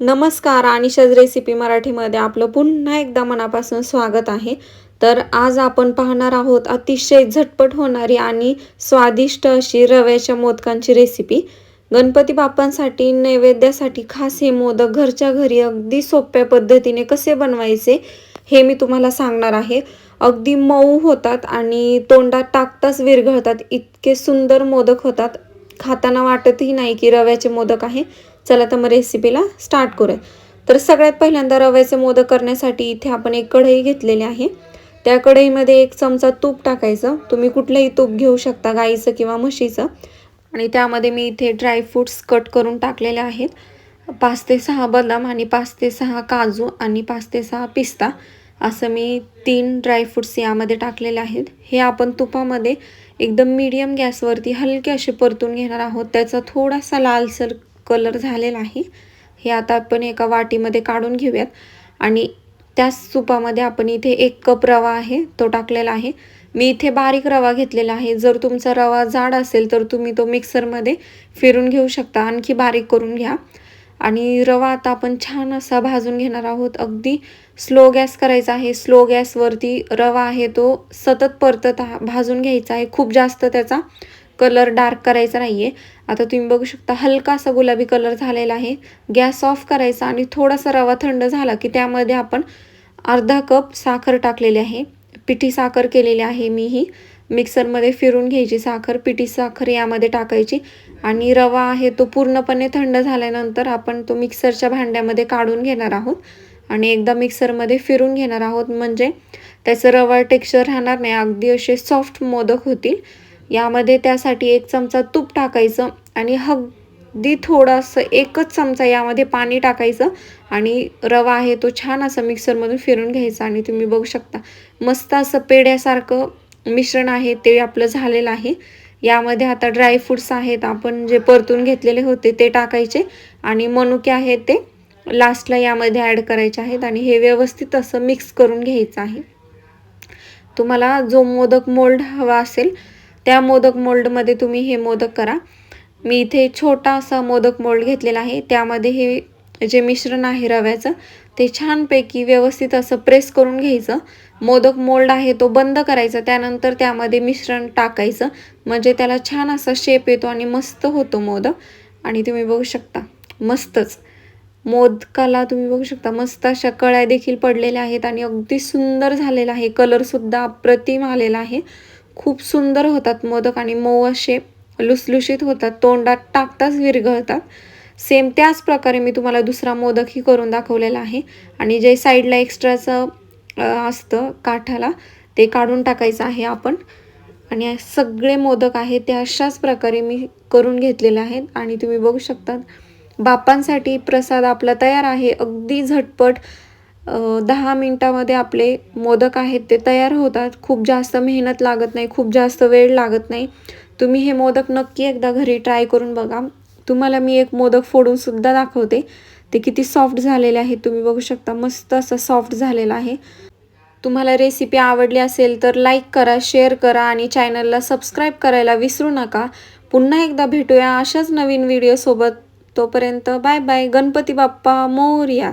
नमस्कार अनिशाज रेसिपी मराठीमध्ये आपलं पुन्हा एकदा मनापासून स्वागत आहे. तर आज आपण पाहणार आहोत अतिशय झटपट होणारी आणि स्वादिष्ट अशी रव्याच्या मोदकांची रेसिपी. गणपती बाप्पांसाठी नैवेद्यासाठी खास हे मोदक घरच्या घरी अगदी सोप्या पद्धतीने कसे बनवायचे हे मी तुम्हाला सांगणार आहे. अगदी मऊ होतात आणि तोंडात टाकताच विरघळतात इतके सुंदर मोदक होतात. खाताना वाटतही नाही की रव्याचे मोदक आहे. चला तर मग रेसिपीला स्टार्ट करूया. तर सगळ्यात पहिल्यांदा रव्याचे मोदक करण्यासाठी इथे आपण एक कढई घेतलेली आहे. त्या कढईमध्ये एक चमचा तूप टाकायचं. तुम्ही कुठलंही तूप घेऊ शकता गाईचं किंवा म्हशीचं. आणि त्यामध्ये मी इथे ड्रायफ्रूट्स कट करून टाकलेले आहेत. पाच ते सहा बदाम आणि पाच ते सहा काजू आणि पाच ते सहा पिस्ता. असं मी तीन ड्रायफ्रूट्स यामध्ये टाकलेले आहेत. हे आपण तुपामध्ये एकदम मीडियम गॅसवरती हलके असे परतून घेणार आहोत. त्याचा थोडासा लालसर कलर झालेला आहे. हे आता आपण एका वाटीमध्ये काढून घेऊयात. आणि त्याच तुपामध्ये आपण इथे एक कप रवा आहे तो टाकलेला आहे. मी इथे बारीक रवा घेतलेला आहे. जर तुमचा रवा जाड असेल तर तुम्ही तो मिक्सरमध्ये फिरून घेऊ शकता. आणखी बारीक करून घ्या. आणि रवा आता आपण छान असा भाजून घेणार आहोत. अगदी स्लो गॅस करायचा आहे. स्लो गॅसवरती रवा आहे तो सतत परतत भाजून घ्यायचा आहे. खूप जास्त त्याचा कलर डार्क करायचा नाही आहे आता तुम्ही बघू शकता हलकासा गुलाबी कलर झालेला आहे. गॅस ऑफ करायचा आणि थोडासा रवा थंड झाला की त्यामध्ये आपण अर्धा कप साखर टाकलेली आहे. पिठी साखर केलेली आहे मी ही मिक्सरमध्ये फिरून घ्यायची साखर पिठी साखर यामध्ये टाकायची. आणि रवा आहे तो पूर्णपणे थंड झाल्यानंतर आपण तो मिक्सरच्या भांड्यामध्ये काढून घेणार आहोत. आणि एकदा मिक्सरमध्ये फिरून घेणार आहोत म्हणजे त्याचं रवा टेक्स्चर राहणार नाही अगदी असे सॉफ्ट मोदक होतील. यामध्ये त्यासाठी एक चमचा तूप टाकायचं आणि अगदी थोडंसं एकच चमचा यामध्ये पाणी टाकायचं. आणि रवा आहे तो छान असं मिक्सरमधून फिरून घ्यायचा आणि तुम्ही बघू शकता मस्त असं पेड्यासारखं मिश्रण आहे ते आपलं झालेलं आहे. यामध्ये आता ड्रायफ्रूट्स आहेत आपण जे परतून घेतलेले होते ते टाकायचे आणि मनुके आहेत ते लास्टला यामध्ये ॲड करायचे आहेत आणि हे व्यवस्थित असं मिक्स करून घ्यायचं आहे. तुम्हाला जो मोदक मोल्ड हवा असेल त्या मोदक मोल्डमध्ये तुम्ही हे मोदक करा. मी इथे छोटा असा मोदक मोल्ड घेतलेला आहे त्यामध्ये हे जे मिश्रण आहे रव्याचं ते छानपैकी व्यवस्थित असं प्रेस करून घ्यायचं. मोदक मोल्ड आहे तो बंद करायचा त्यानंतर त्यामध्ये मिश्रण टाकायचं. म्हणजे त्याला छान असा शेप येतो आणि मस्त होतो मोदक. आणि तुम्ही बघू शकता मस्तच. मोदकाला तुम्ही बघू शकता मस्त अशा कळ्या देखील पडलेल्या आहेत आणि अगदी सुंदर झालेला आहे. कलरसुद्धा अप्रतिम आलेला आहे. खूप सुंदर होतात मोदक आणि मऊ असे लुसलुशीत होतात. तोंडात टाकताच विरघळतात. सेम त्याच प्रकारे मी तुम्हाला दुसरा मोदकही करून दाखवलेला आहे. आणि जे साईडला एक्स्ट्राचं असतं काठाला ते काढून टाकायचं आहे आपण. आणि सगळे मोदक आहेत ते अशाच प्रकारे मी करून घेतलेले आहेत. आणि तुम्ही बघू शकतात बापांसाठी प्रसाद आपला तयार आहे. अगदी झटपट दहा मिनटामध्ये आपले मोदक आहेत ते तयार होतात. खूप जास्त मेहनत लागत नाही खूप जास्त वेळ लागत नाही. तुम्ही हे मोदक नक्की एकदा घरी ट्राय करून बघा. तुम्हाला मी एक मोदक फोडून सुद्धा दाखवते. ते किती सॉफ्ट झालेले आहे तुम्ही बघू शकता मस्त असं सॉफ्ट झालेलं आहे. तुम्हाला रेसिपी आवडली असेल तर लाईक करा शेअर करा आणि चॅनलला सबस्क्राईब करायला विसरू नका. पुन्हा एकदा भेटूया अशाच नवीन व्हिडिओसोबत तोपर्यंत बाय बाय गणपती बाप्पा मोर्या.